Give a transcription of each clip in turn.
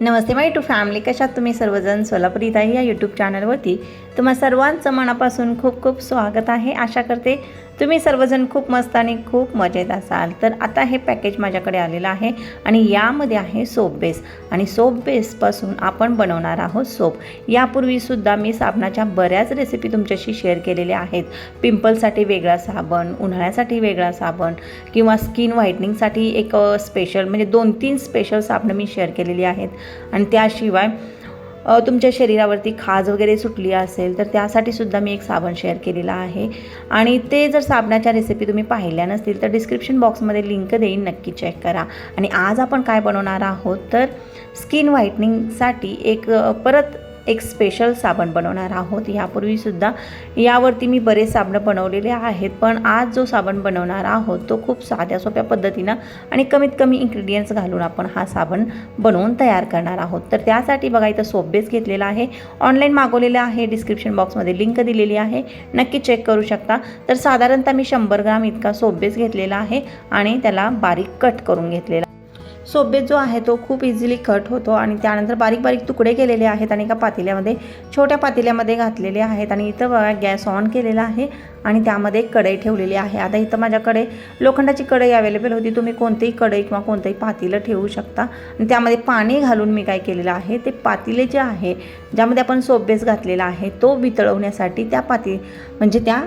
Namaste my to family कशात तुम्ही सर्वजण? सोलापूर इथं या यूट्यूब चॅनलवरती तुम्हा सर्वांचं मनापासून खूप खूप स्वागत आहे. आशा करते तुम्ही सर्वजण खूप मस्त आणि खूप मजेत असाल. तर आता हे पॅकेज माझ्याकडे आलेलं आहे आणि यामध्ये आहे सोप बेस. आणि सोप बेसपासून आपण बनवणार आहोत सोप. यापूर्वीसुद्धा मी साबणाच्या बऱ्याच रेसिपी तुमच्याशी शेअर केलेल्या आहेत. पिंपलसाठी वेगळा साबण उन्हाळ्यासाठी वेगळा साबण किंवा स्किन व्हाईटनिंगसाठी एक स्पेशल म्हणजे दोन तीन स्पेशल साबणं मी शेअर केलेली आहेत. आणि त्याशिवाय तुमच्या शरीरावरती खाज वगैरे सुटली असेल तर त्यासाठी सुद्धा मी एक साबण शेअर केलेला आहे. आणि ते जर साबणाच्या रेसिपी तुम्ही पाहिल्या नसतील तर डिस्क्रिप्शन बॉक्समध्ये लिंक देईन नक्की चेक करा. आणि आज आपण काय बनवणार आहोत तर स्किन व्हाईटनिंगसाठी एक परत एक स्पेशल साबण बनवणार आहोत. यापूर्वीसुद्धा यावरती मी बरेच साबणं बनवलेले आहेत. पण आज जो साबण बनवणार आहोत तो खूप साध्या सोप्या पद्धतीनं आणि कमीत कमी इन्ग्रेडियंट्स घालून आपण हा साबण बनवून तयार करणार आहोत. तर त्यासाठी बघा इथं सोपबेस घेतलेला आहे. ऑनलाईन मागवलेलं आहे. डिस्क्रिप्शन बॉक्समध्ये लिंक दिलेली आहे. नक्की चेक करू शकता. तर साधारणतः मी शंभर ग्राम इतका सोपबेस घेतलेला आहे आणि त्याला बारीक कट करून घेतलेला सोबेत जो आहे तो खूप इझिली कट होतो आणि त्यानंतर बारीक बारीक तुकडे केलेले आहेत आणि एका पातेल्यामध्ये छोट्या पातेल्यामध्ये घातलेले आहेत आणि इथं बघा गॅस ऑन केलेला आहे आणि त्यामध्ये एक कढई ठेवलेली आहे. आता इथं माझ्याकडे लोखंडाची कढई अवेलेबल होती. तुम्ही कोणतीही कढई किंवा कोणतंही पातेलं ठेवू शकता. आणि त्यामध्ये पाणी घालून मी काय केलेलं आहे ते पातेले जे आहे ज्यामध्ये आपण सोबेस घातलेला आहे तो वितळवण्यासाठी त्या पाती म्हणजे त्या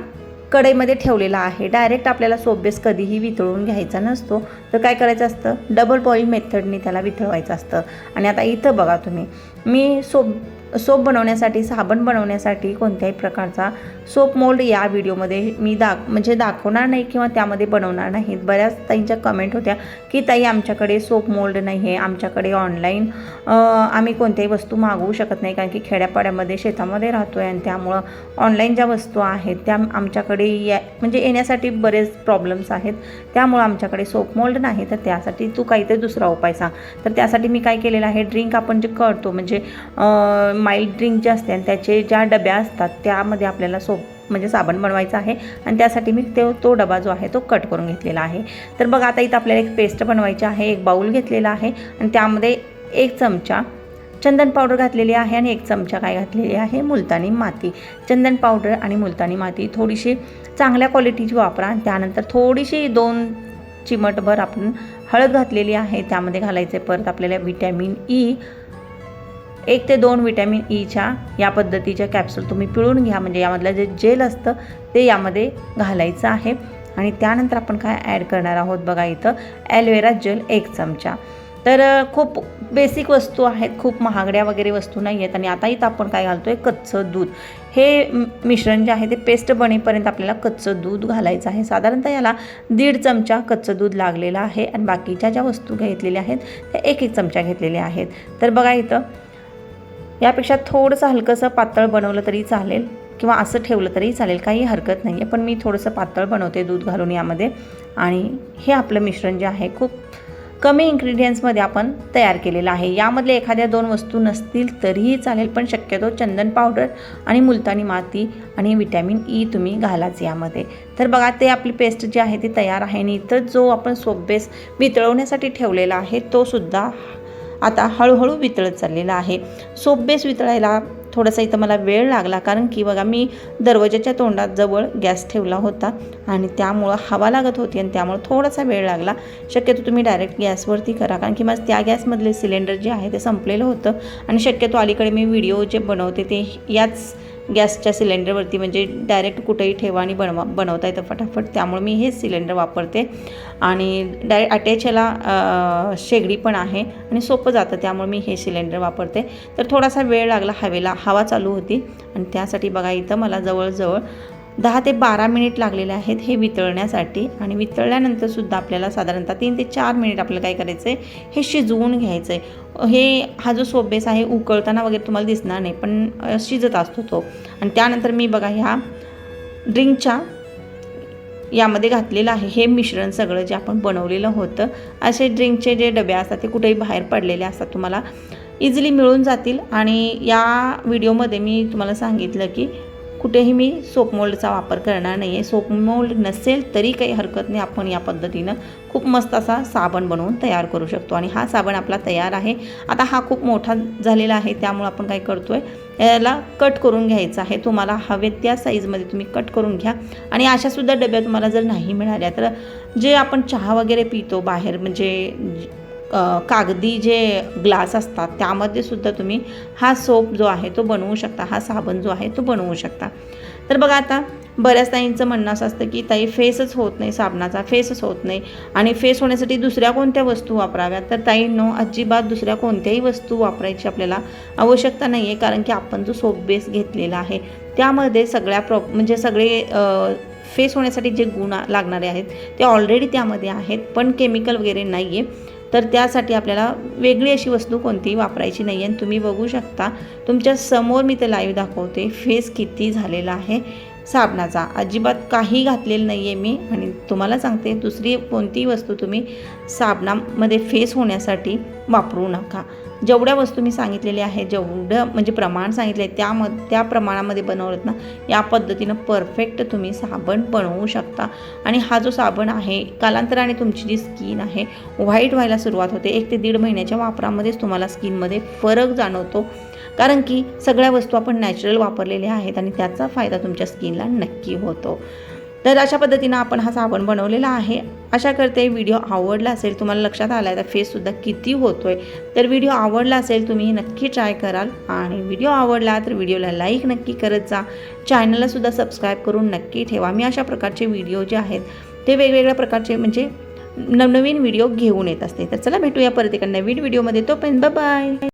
कढईमध्ये ठेवलेला आहे. डायरेक्ट आपल्याला सोबेस कधीही वितळून घ्यायचा नसतो. तर काय करायचं असतं? डबल बॉईल मेथडनी त्याला वितळवायचं असतं. आणि आता इथं बघा तुम्ही. मी सोब सोप बनवण्यासाठी साबण बनवण्यासाठी कोणत्याही प्रकारचा सोप मोल्ड या व्हिडिओमध्ये मी दाख म्हणजे दाखवणार नाही किंवा त्यामध्ये बनवणार नाहीत बऱ्याच ताईंच्या कमेंट होत्या की ताई आमच्याकडे सोप मोल्ड नाही आहे आमच्याकडे ऑनलाईन आम्ही कोणत्याही वस्तू मागवू शकत नाही कारण की खेड्यापाड्यामध्ये शेतामध्ये राहतो आहे आणि त्यामुळं ऑनलाईन ज्या वस्तू आहेत त्या आमच्याकडे या म्हणजे येण्यासाठी बरेच प्रॉब्लेम्स आहेत. त्यामुळं आमच्याकडे सोप मोल्ड नाही. तर त्यासाठी तू काहीतरी दुसरा उपाय सांग. तर त्यासाठी मी काय केलेलं आहे ड्रिंक आपण जे करतो म्हणजे माइल्ड ड्रिंक जे असते आणि त्याचे ज्या डब्या असतात त्यामध्ये आपल्याला सोप म्हणजे साबण बनवायचा आहे. आणि त्यासाठी मी ते तो डबा जो आहे तो कट करून घेतलेला आहे. तर बघा आता इथं आपल्याला एक पेस्ट बनवायची आहे एक बाऊल घेतलेला आहे. आणि त्यामध्ये एक चमचा चंदन पावडर घातलेली आहे आणि एक चमचा काय घातलेली आहे? मुलतानी माती. चंदन पावडर आणि मुलतानी माती थोडीशी चांगल्या क्वालिटीची वापरा. आणि त्यानंतर थोडीशी दोन चिमटभर आपण हळद घातलेली आहे. त्यामध्ये घालायचे परत आपल्याला विटॅमिन ई e एक ते दोन विटॅमिन ईच्या e या पद्धतीच्या कॅप्सूल तुम्ही पिळून घ्या. म्हणजे यामधलं जे जेल असतं ते यामध्ये घालायचं आहे. आणि त्यानंतर आपण काय ॲड करणार आहोत बघा इथं? ॲलोवेरा जेल एक चमचा. तर खूप बेसिक वस्तू आहेत. खूप महागड्या वगैरे वस्तू नाही आहेत आणि आता इथं आपण काय घालतो आहे कच्चं दूध. हे मिश्रण जे आहे ते पेस्ट बनेपर्यंत आपल्याला कच्चं दूध घालायचं आहे. साधारणतः याला दीड चमचा कच्चं दूध लागलेलं आहे. आणि बाकीच्या ज्या वस्तू घेतलेल्या आहेत त्या एक एक चमचा घेतलेल्या आहेत. तर बघा इथं यापेक्षा थोडंसं हलकंसं पातळ बनवलं तरी चालेल किंवा असं ठेवलं तरी चालेल काही हरकत नाही आहे पण मी थोडंसं पातळ बनवते दूध घालून यामध्ये. आणि हे आपलं मिश्रण जे आहे खूप कमी इन्ग्रेडियंट्समध्ये आपण तयार केलेलं आहे. यामधले एखाद्या दोन वस्तू नसतील तरीही चालेल पण शक्यतो चंदन पावडर आणि मुलतानी माती आणि विटॅमिन ई तुम्ही घालाच यामध्ये. तर बघा ते आपली पेस्ट जी आहे ती तयार आहे आणि इथं जो आपण सोप बेस वितळवण्यासाठी ठेवलेला आहे तोसुद्धा आता हळूहळू वितळत चाललेला आहे. सोपबेस वितळायला थोडासा इथं मला वेळ लागला कारण की बघा मी दरवाजाच्या तोंडात जवळ गॅस ठेवला होता आणि त्यामुळं हवा लागत होती आणि त्यामुळं थोडासा वेळ लागला. शक्यतो तुम्ही डायरेक्ट गॅसवरती करा कारण की माझं त्या गॅसमधले सिलेंडर जे आहे ते संपलेलं होतं आणि शक्यतो अलीकडे मी व्हिडिओ जे बनवते ते याच गॅसच्या सिलेंडरवरती म्हणजे डायरेक्ट कुठेही ठेवा आणि बनवा बनवता येतं फटाफट. त्यामुळे मी हेच सिलेंडर वापरते. आणि डायरेक्ट अटॅच ह्याला शेगडी पण आहे आणि सोपं जातं त्यामुळे मी हे सिलेंडर वापरते. तर थोडासा वेळ लागला हवेला हवा चालू होती. आणि त्यासाठी बघा इथं मला जवळजवळ दहा ते बारा मिनिट लागलेले आहेत हे वितळण्यासाठी. आणि वितळल्यानंतरसुद्धा आपल्याला साधारणतः तीन ते चार मिनिट आपल्याला काय करायचं आहे हे शिजवून घ्यायचं आहे हे हा जो सोबेस आहे उकळताना वगैरे तुम्हाला दिसणार नाही पण शिजत असतो तो. आणि त्यानंतर मी बघा ह्या ड्रिंकच्या यामध्ये घातलेलं आहे. हे मिश्रण सगळं जे आपण बनवलेलं होतं असे ड्रिंकचे जे डबे असतात ते कुठेही बाहेर पडलेले असतात तुम्हाला इझिली मिळून जातील. आणि या व्हिडिओमध्ये मी तुम्हाला सांगितलं की कुठेही मी सोप मोल्डचा वापर करणार नाही आहे सोप मोल्ड नसेल तरी काही हरकत नाही. आपण या पद्धतीनं खूप मस्त असा साबण बनवून तयार करू शकतो. आणि हा साबण आपला तयार आहे. आता हा खूप मोठा झालेला आहे. त्यामुळे आपण काय करतो आहे याला कट करून घ्यायचा आहे. तुम्हाला हवे त्या साईजमध्ये तुम्ही कट करून घ्या. आणि अशासुद्धा डब्या तुम्हाला जर नाही मिळाल्या तर जे आपण चहा वगैरे पितो बाहेर म्हणजे कागदी जे ग्लास असतात त्यामध्ये सुद्धा तुम्ही हा सोप जो आहे तो बनवू शकता हा साबण जो आहे तो बनवू शकता. तर बघा आता बऱ्याच ताईंचं म्हणणं असं असतं की ताई फेसच होत नाही साबणाचा फेसच होत नाही आणि फेस होण्यासाठी दुसऱ्या कोणत्या वस्तू वापराव्यात? तर ताईंनो अजिबात दुसऱ्या कोणत्याही वस्तू वापरायची आपल्याला आवश्यकता नाही आहे कारण की आपण जो सोप बेस घेतलेला आहे त्यामध्ये सगळ्या प्रॉ म्हणजे सगळे फेस होण्यासाठी जे गुण लागणारे आहेत ते ऑलरेडी त्यामध्ये आहेत पण केमिकल वगैरे नाही आहे तर त्यासाठी आपल्याला वेगळी अशी वस्तू कोणतीही वापरायची नाही आहे आणि तुम्ही बघू शकता तुमच्यासमोर मी ते लाईव्ह दाखवते. फेस किती झालेला आहे साबणाचा. अजिबात काही घातलेलं नाही आहे मी. आणि तुम्हाला सांगते दुसरी कोणतीही वस्तू तुम्ही साबणामध्ये फेस होण्यासाठी वापरू नका. जेवढ्या वस्तू मी सांगितलेल्या आहेत जेवढं म्हणजे प्रमाण सांगितले त्या त्या प्रमाणामध्ये बनवलं ना या पद्धतीनं परफेक्ट तुम्ही साबण बनवू शकता. आणि हा जो साबण आहे कालांतराने तुमची जी स्किन आहे व्हाईट व्हायला सुरुवात होते. एक ते दीड महिन्याच्या वापरामध्येच तुम्हाला स्किनमध्ये फरक जाणवतो. कारण की सगळ्या वस्तू आपण नॅचरल वापरलेल्या आहेत आणि त्याचा फायदा तुमच्या स्किनला नक्की होतो. तर अशा पद्धतीनं आपण हा साबण बनवलेला आहे. अशा करते व्हिडिओ आवडला असेल तुम्हाला लक्षात आला आहे तर फेससुद्धा किती होतो आहे तर व्हिडिओ आवडला असेल तुम्ही नक्की ट्राय कराल. आणि व्हिडिओ आवडला तर व्हिडिओला लाईक नक्की करत जा. चॅनललासुद्धा सबस्क्राईब करून नक्की ठेवा. मी अशा प्रकारचे व्हिडिओ जे आहेत ते वेगवेगळ्या प्रकारचे म्हणजे नवनवीन व्हिडिओ घेऊन येत असते. तर चला भेटूया परत एका नवीन व्हिडिओमध्ये तोपर्यंत बाय